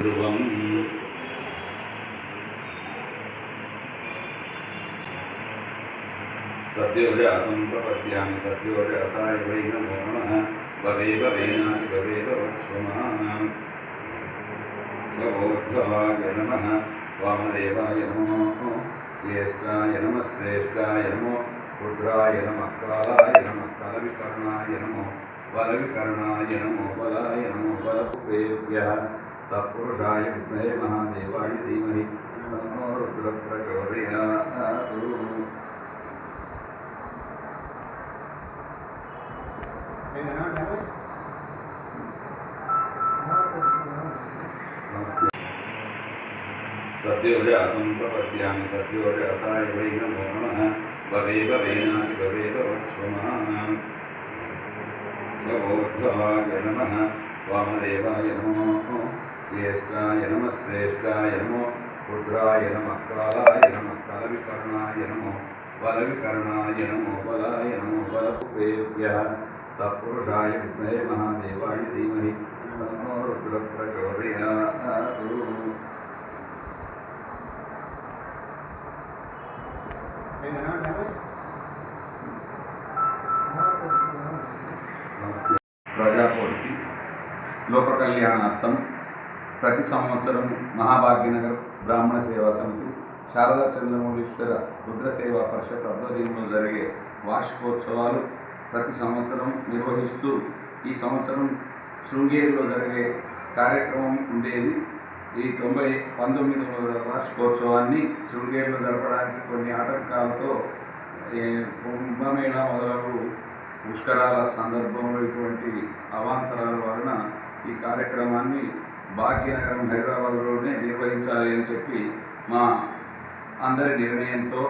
ध्रुव। सद्योजातं प्रपद्यामि सद्योजाता Evan भरणः भवेव वेनाचिभवे सवक्ष्मः भवोद्भवाय नमः। वामदेवाय नमो। ज्येष्ठाय नमो रुद्राय नमः, कालाय नमः नमो। नमो, बलाय नमो बलपुपेभ्यः तत्पुरुषाय विद्महे महादेवाय धीमहि। तन्नो रुद्रप्रचोदयात् सत्योरे आतङ्कपद्यामि सत्योरे अथाय वै नमो नमः। भवे भवेनाति भवे सवक्ष्मः भवोद्भवाय नमः। वामदेवाय नमो। श्रेष्ठा नम श्रेष्ठा नमो रुद्राय नमः, कालाय नमः, कलविकर्णाय नमो बल विकर्णाय नमो बलाय नमो बल बलपुपेभ्यः तत्पुरुषाय विद्महे महादेवाय धीमहि। तन्नो रुद्रप्रचोदयात् प्रजापोटि लोककल्याणार्थं ప్రతి సంవత్సరం మహాభాగ్యనగర్ బ్రాహ్మణ సేవా సమితి శారదా చంద్రమౌళీశ్వర రుద్ర సేవా పరిషత్ ఆధ్వర్యంలో జరిగే వార్షికోత్సవాలు ప్రతి సంవత్సరం నిర్వహిస్తూ ఈ సంవత్సరం శృంగేరిలో జరిగే కార్యక్రమం ఉండేది. ఈ తొంభై పంతొమ్మిదవ వార్షికోత్సవాన్ని శృంగేరిలో జరపడానికి కొన్ని ఆటంకాలతో ఏ, కుంభమేళ మొదలగు పుష్కరాల సందర్భంలో ఇటువంటి అవాంతరాల వలన ఈ కార్యక్రమాన్ని భాగ్యనగరం హైదరాబాద్లోనే నిర్వహించాలి అని చెప్పి మా అందరి నిర్ణయంతో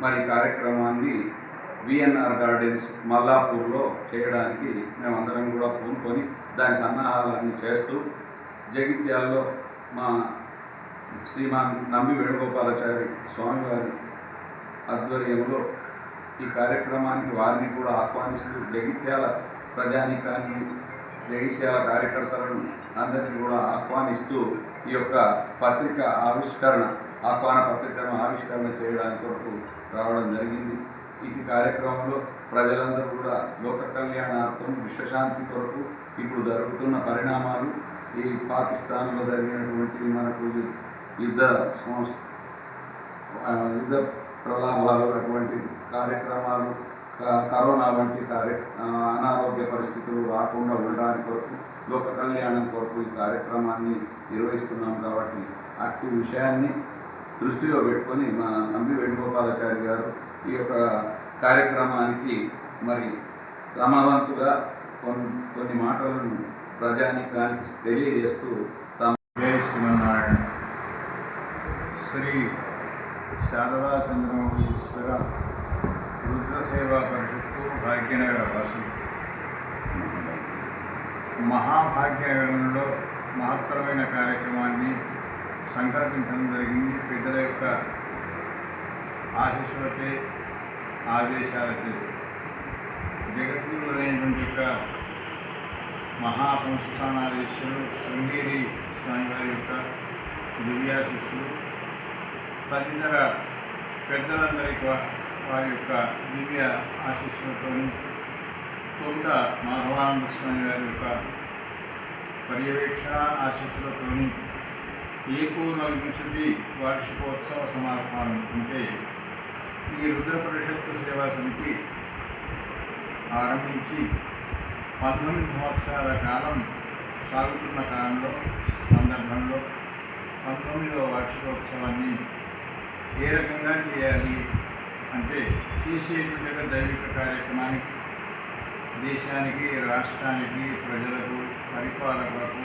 మరి కార్యక్రమాన్ని విఎన్ఆర్ గార్డెన్స్ మల్లాపూర్లో చేయడానికి మేమందరం కూడా పూనుకొని దాని సన్నాహాలన్నీ చేస్తూ జగిత్యాల్లో మా శ్రీమాన్ నంబి వేణుగోపాలాచారి స్వామివారి ఆధ్వర్యంలో ఈ కార్యక్రమానికి వారిని కూడా ఆహ్వానిస్తూ జగిత్యాల ప్రజానికాన్ని జగిత్యాల కార్యకర్తలను అందరికీ కూడా ఆహ్వానిస్తూ ఈ యొక్క పత్రిక ఆవిష్కరణ ఆహ్వాన పత్రికను ఆవిష్కరణ చేయడానికి కొరకు రావడం జరిగింది. ఇటు కార్యక్రమంలో ప్రజలందరూ కూడా లోక కళ్యాణార్థం విశ్వశాంతి కొరకు ఇప్పుడు జరుగుతున్న పరిణామాలు ఈ పాకిస్తాన్లో జరిగినటువంటి మనకు యుద్ధ సంస్థ యుద్ధ ప్రలాభాలు అటువంటి కార్యక్రమాలు కరోనా వంటి కార్య అనారోగ్య పరిస్థితులు రాకుండా ఉండడానికి కొరకు లోక కళ్యాణం కొరకు ఈ కార్యక్రమాన్ని నిర్వహిస్తున్నాం కాబట్టి అట్టి విషయాన్ని దృష్టిలో పెట్టుకొని మా నంబి వేణుగోపాలాచారి గారు ఈ యొక్క కార్యక్రమానికి మరి క్రమవంతుగా కొన్ని కొన్ని మాటలను ప్రజానికానికి తెలియజేస్తూ జై శ్రీమన్నారాయణ. శ్రీ శారదా చంద్రమౌళీశ్వర రుద్ర సేవా పరిషత్తు భాగ్యనగర వాసులు మహాభాగ్యనగరంలో మహత్తరమైన కార్యక్రమాన్ని సంకల్పించడం జరిగింది. పెద్దల యొక్క ఆశీస్సులచే ఆదేశాలచే. జగద్గురులైనటువంటి యొక్క మహాసంస్థానాధీశులు శృంగేరి స్వామివారి యొక్క దివ్యాశిస్సులు తదితర పెద్దలందరికీ వారి యొక్క దివ్య ఆశీస్సులతో తొండ మాధవానంద స్వామి వారి యొక్క పర్యవేక్షణ ఆశీస్సులతో ఏకోనవింశతి వార్షికోత్సవ సమారోహం అంటే ఈ రుద్ర పరిషత్తు సేవా సమితి ఆరంభించి పంతొమ్మిది సంవత్సరాల కాలం సాగుతున్న కాలంలో సందర్భంలో పంతొమ్మిదవ వార్షికోత్సవాన్ని ఏ రకంగా చేయాలి? అంటే చేసేటువంటి దైవిక కార్యక్రమానికి దేశానికి రాష్ట్రానికి ప్రజలకు పరిపాలకులకు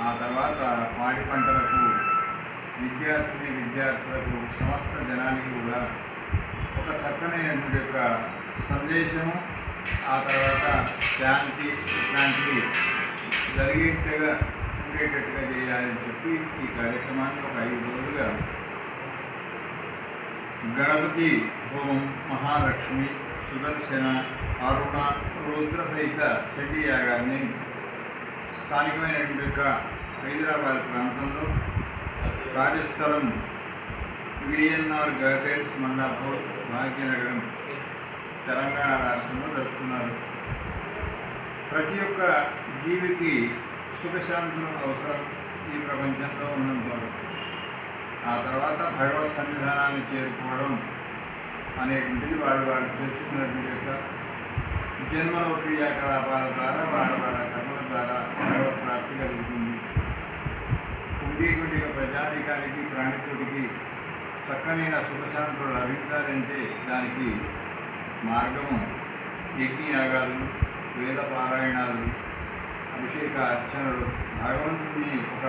ఆ తర్వాత పాడి పంటలకు విద్యార్థిని విద్యార్థులకు సమస్త జనానికి కూడా ఒక చక్కనైనటువంటి యొక్క సందేశము. ఆ తర్వాత శాంతి ఇట్లాంటివి జరిగేట్టుగా ఉండేటట్టుగా చేయాలని చెప్పి ఈ కార్యక్రమాన్ని ఒక ఐదు రోజులుగా గణపతి హోమం మహాలక్ష్మి సుదర్శన అరుణ రుద్ర సహిత చండీ యాగాన్ని స్థానికమైనటువంటి యొక్క హైదరాబాద్ ప్రాంతంలో కార్యస్థలం విఎన్ఆర్ గార్డెన్స్ మల్లాపూర్ భాగ్యనగరం తెలంగాణ రాష్ట్రంలో జరుపుతున్నారు. ప్రతి ఒక్క జీవికి సుఖశాంతులు అవసరం ఈ ప్రపంచంలో ఉన్నంత వరకు. ఆ తర్వాత భగవత్ సన్నిధానాన్ని చేరుకోవడం అనేటువంటిది వాడు వాడు చేసుకున్నటువంటి యొక్క జన్మలో క్రియాకలాపాల ద్వారా వాళ్ళ వాళ్ళ కర్మల ద్వారా భగవత్ ప్రాప్తి కలుగుతుంది. ఉండేటువంటి ప్రజాధికారికి ప్రాణికుడికి చక్కనైన సుఖశాంతులు లభించాలంటే దానికి మార్గము యజ్ఞయాగాలు వేద పారాయణాలు అభిషేక అర్చనలు. భగవంతుని ఒక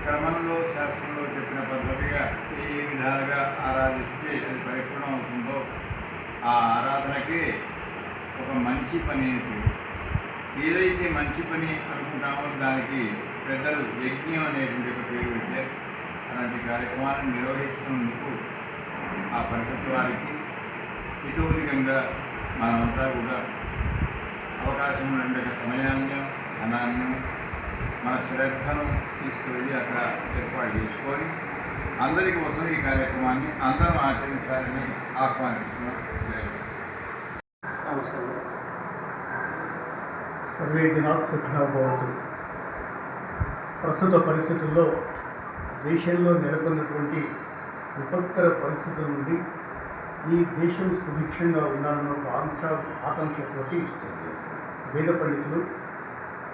క్రమంలో శాస్త్రంలో చెప్పిన పద్ధతిగా ఏ విధాలుగా ఆరాధిస్తే అది పరిపూర్ణం అవుతుందో ఆ ఆరాధనకి ఒక మంచి పని ఏదైతే మంచి పని అనుకుంటామో దానికి పెద్దలు యజ్ఞం అనేటువంటి ఒక పేరు పెట్టే అలాంటి కార్యక్రమాలను నిర్వహిస్తున్నందుకు ఆ పరిషత్ వారికి ఇతోధికంగా మనమంతా కూడా అవకాశం ఉండే సమయాన్ని ధనాన్ని మన శ్రద్ధను తీసుకువెళ్ళి అక్కడ ఏర్పాటు చేసుకొని అందరి కోసం ఈ కార్యక్రమాన్ని అందరం ఆచరించాలని ఆహ్వానిస్తున్నాం. నమస్కారం సర్వే జనాలు సుఖినో భవతు. ప్రస్తుత పరిస్థితుల్లో దేశంలో నెలకొన్నటువంటి విపత్కర పరిస్థితుల నుండి ఈ దేశం సుభిక్షంగా ఉండాలన్న ఒక ఆంక్ష ఆకాంక్షతోటి వేద పండితులు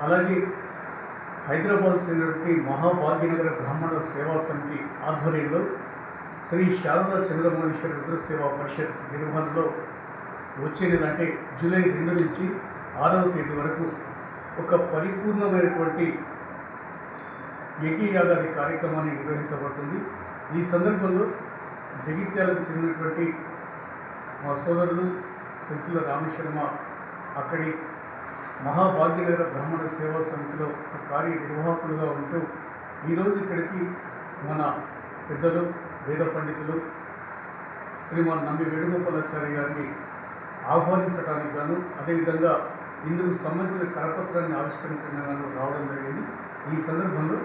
అలాగే హైదరాబాద్ చెందినటువంటి మహాభాగ్యనగర బ్రాహ్మణ సేవా సమితి ఆధ్వర్యంలో శ్రీ శారదా చంద్రమౌళీశ్వర రుద్ర సేవా పరిషత్ నిర్వహణలో వచ్చే నెల అంటే జూలై రెండు నుంచి ఆరవ తేదీ వరకు ఒక పరిపూర్ణమైనటువంటి యజ్ఞయాగాది కార్యక్రమాన్ని నిర్వహించబడుతుంది. ఈ సందర్భంలో జగిత్యాలకు చెందినటువంటి మా సోదరులు సిరిసిల్ల రామశర్మ అక్కడి మహాభాగ్యనగర బ్రాహ్మణ సేవా సమితిలో ఒక కార్యనిర్వాహకులుగా ఉంటూ ఈరోజు ఇక్కడికి మన పెద్దలు వేద పండితులు శ్రీమాన్ నమ్మి వేణుగోపాలాచార్య గారిని ఆహ్వానించడానికి గాను అదేవిధంగా ఇందుకు సంబంధించిన కరపత్రాన్ని ఆవిష్కరించడానికి గాను రావడం జరిగింది. ఈ సందర్భంలో